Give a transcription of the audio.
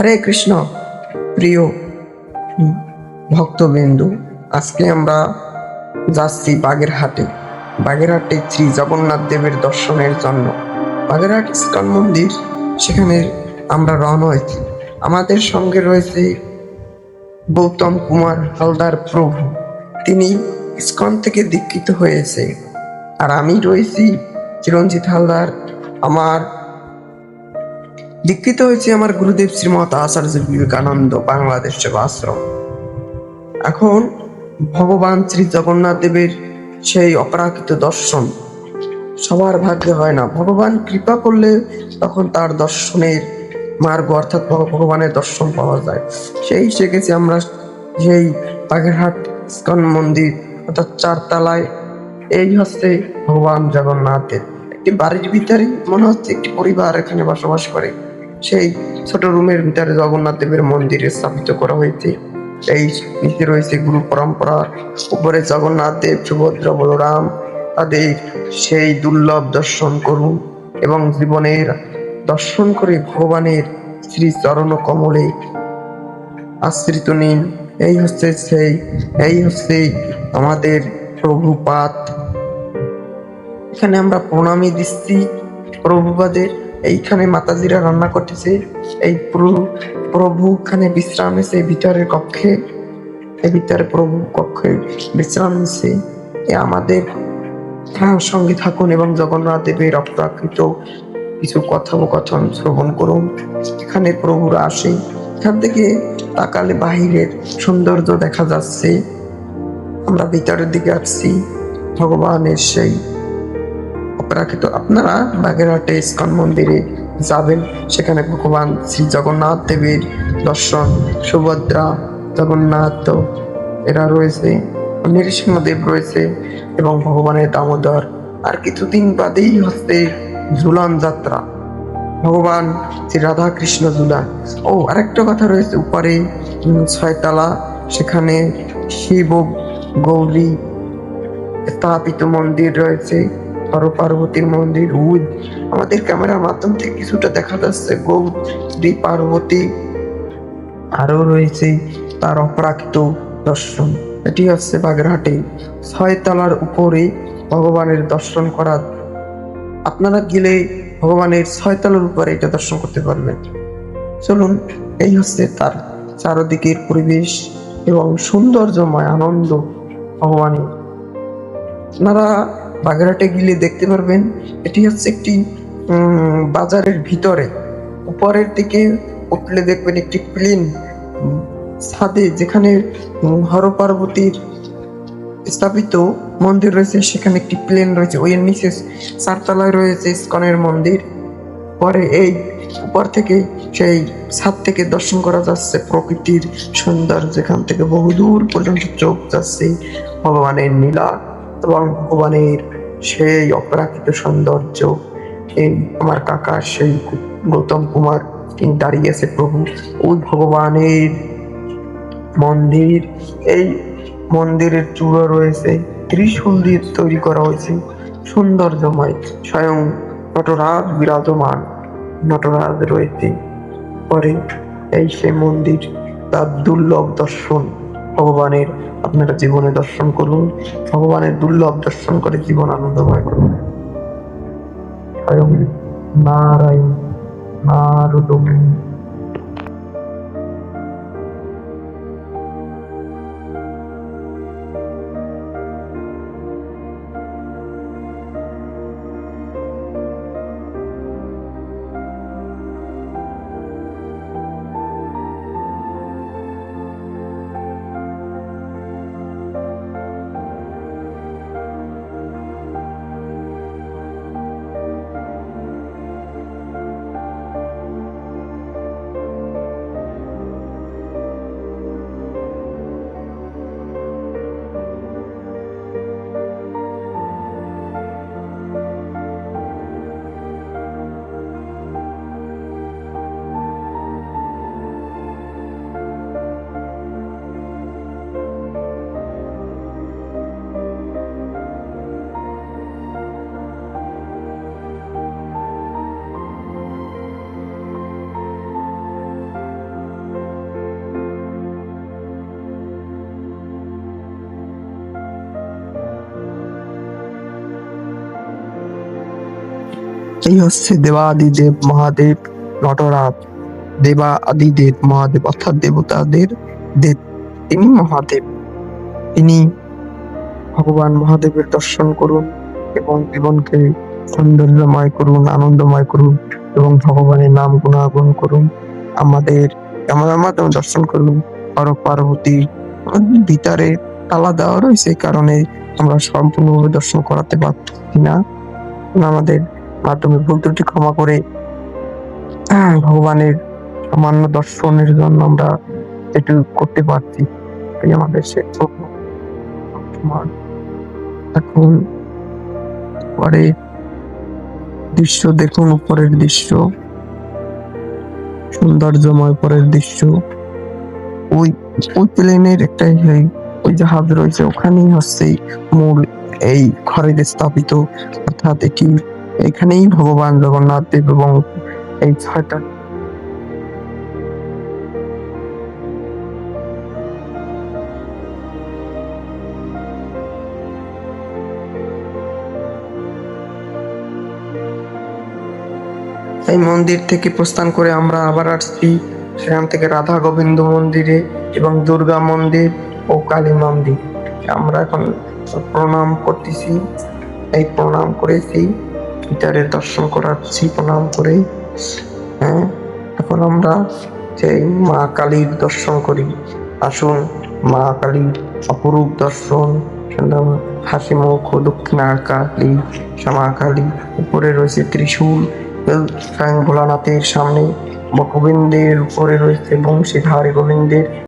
হরে কৃষ্ণ। প্রিয় ভক্তবিন্দু, আজকে আমরা যাচ্ছি বাগেরহাটে। বাগেরহাটে শ্রী জগন্নাথ দেবের দর্শনের জন্য। বাগেরহাট ইস্কন মন্দির, সেখানে আমরা রওনা হয়েছি। আমাদের সঙ্গে রয়েছে গৌতম কুমার হালদার প্রভু। তিনি ইস্কন থেকে দীক্ষিত হয়েছে। আর আমি রয়েছি চিরঞ্জিত হালদার, আমার দীক্ষিত হয়েছে আমার গুরুদেব শ্রীমত আচার্য বিবেকানন্দ বাংলাদেশ আশ্রম। এখন ভগবান শ্রী জগন্নাথ দেবের সেই অপরাকৃত দর্শন সবার ভাগ্যে হয় না। ভগবান কৃপা করলে তখন তার দর্শনের মার্গ অর্থাৎ ভগ- ভগবানের দর্শন পাওয়া যায়। সেই শিখেছি আমরা সেই বাগেরহাট ইস্কন মন্দির অর্থাৎ চারতলায়। এই হচ্ছে ভগবান জগন্নাথের একটি বাড়ির ভিতরে মনে হচ্ছে একটি পরিবার এখানে বসবাস করে। সেই ছোট রুমের ভিতরে জগন্নাথ দেবের মন্দির স্থাপিত করা হয়েছে। এই নিচে রয়েছে গুরু পরম্পরা। উপরে জগন্নাথ দেব, সুভদ্রা, বলরাম তাদের সেই দুর্লভ দর্শন করুন এবং জীবনের দর্শন করে ভগবানের শ্রী চরণ কমলে আশ্রিত নিন। এই হচ্ছে সেই, এই হচ্ছে আমাদের প্রভুপাত এখানে আমরা প্রণামী দিচ্ছি প্রভুপাদের। এইখানে মাতাজিরা রান্না করতেছে। এই প্রভু এখানে বিশ্রাম নিছে ভিতরের কক্ষে। এই ভিতরে প্রভু কক্ষে বিশ্রাম নিচ্ছে এ আমাদের হ্যাঁ, সঙ্গে থাকুন এবং জগন্নাথ দেবের রক্তাকৃত কিছু কথোপকথন শ্রবণ করুন। এখানে প্রভুরা আসে। এখান থেকে তাকালে বাহিরের সৌন্দর্য দেখা যাচ্ছে। আমরা ভিতরের দিকে আসছি। ভগবানের সেই অপরাকৃত আপনারা বাগেরহাটে ইস্কন মন্দিরে যাবেন। সেখানে ভগবান শ্রী জগন্নাথ দেবের দর্শন, সুভদ্রা, জগন্নাথ, এরা রয়েছে, নৃসিংহদেব রয়েছে এবং ভগবানের দামোদর। আর কিছুদিন বাদেই হচ্ছে ঝুলান যাত্রা। ভগবান শ্রী রাধা কৃষ্ণ ঝুলান। ও, আরেকটা কথা রয়েছে, উপরে ছয়তলা, সেখানে শিব, গৌরী, স্থাপিত মন্দির রয়েছে। হর পার্বতীর মন্দির, উদ। আমাদের ক্যামেরার মাধ্যম থেকে কিছুটা দেখা যাচ্ছে গৌরী পার্বতী। আরও রয়েছে তার অপরাকৃত দর্শন। এটি হচ্ছে বাগেরহাটে ছয়তলার উপরে ভগবানের দর্শন করা। আপনারা গেলে ভগবানের ছয়তলার উপরে এটা দর্শন করতে পারবেন। চলুন, এই হচ্ছে তার চারদিকের পরিবেশ এবং সৌন্দর্যময় আনন্দ ভগবানের। আপনারা বাগেরহাটে গেলে দেখতে পারবেন এটি হচ্ছে একটি বাজারের ভিতরে। উপরের দিকে উঠলে দেখবেন একটি প্লেন ছাদে যেখানে উম, হর পার্বতীর স্থাপিত মন্দির রয়েছে সেখানে একটি প্লেন রয়েছে। ওই নিচে চারতলায় রয়েছে ইস্কনের মন্দির। পরে এই উপর থেকে সেই ছাদ থেকে দর্শন করা যাচ্ছে প্রকৃতির সুন্দর যেখান থেকে বহুদূর পর্যন্ত চোখ যাচ্ছে ভগবানের নীলা এবং ভগবানের সেই অপরাকৃত সৌন্দর্য আমার কাকা সেই গৌতম কুমার তিনি দাঁড়িয়ে আছে প্রভু। ওই ভগবানের মন্দির, এই মন্দিরের চূড়া রয়েছে, ত্রিশূল দিয়ে তৈরি করা হয়েছে। সৌন্দর্যময়, স্বয়ং নটরাজ বিরাজমান, নটরাজ রয়েছে। পরে এই সে মন্দির, তার দুর্লভ দর্শন। ভগবানের আপনারা জীবনে দর্শন করুন, ভগবানের দুর্লভ দর্শন করে জীবন আনন্দময় করুন। স্বয়ং নারায়ণ নারদম এই হচ্ছে দেবাদিদেব মহাদেব নটরাজ দেবা আদিদেব মহাদেব অর্থাৎ দেবতাদের দেব তিনি মহাদেব তিনি ভগবান মহাদেবের দর্শন করুন এবং জীবনকে সৌন্দর্যময় করুন, আনন্দময় করুন এবং ভগবানের নাম গুণাগুণ করুন। আমাদের দর্শন করুন। পর পার্বতী ভিতরে তালা দেওয়া রয়েছে কারণে আমরা সম্পূর্ণভাবে দর্শন করাতে পারছি না। আমাদের মাধ্যমে ভুল ত্রুটি ক্ষমা করে ভগবানের সামান্য দর্শনের জন্য আমরা একটু করতে পারছি। আমাদের সে এখন পরে দৃশ্য দেখুন, উপরের দৃশ্য। সৌন্দর্যময় পরের দৃশ্য। ওই ওই প্লেনের একটা ওই জাহাজ রয়েছে, ওখানেই হচ্ছে মূল এই ঘরে স্থাপিত অর্থাৎ এটি এখানেই ভগবান জগন্নাথ দেব এবং এই ছয়টা এই মন্দির থেকে প্রস্থান করে আমরা আবার আসছি। সেখান থেকে রাধা গোবিন্দ মন্দিরে এবং দুর্গা মন্দির ও কালী মন্দির। আমরা এখন প্রণাম করতেছি। এই প্রণাম করেছি। গিটারের দর্শন করাচ্ছি প্রণাম করে হ্যাঁ? এখন আমরা সেই মা কালীর দর্শন করি। আসুন মা কালীর অপরূপ দর্শন হাসি মুখ, দক্ষিণা কালী, শ্যামা কালী, উপরে রয়েছে ত্রিশূল ভোলানাথের সামনে, গোবিন্দের উপরে রয়েছে বংশীধারী গোবিন্দের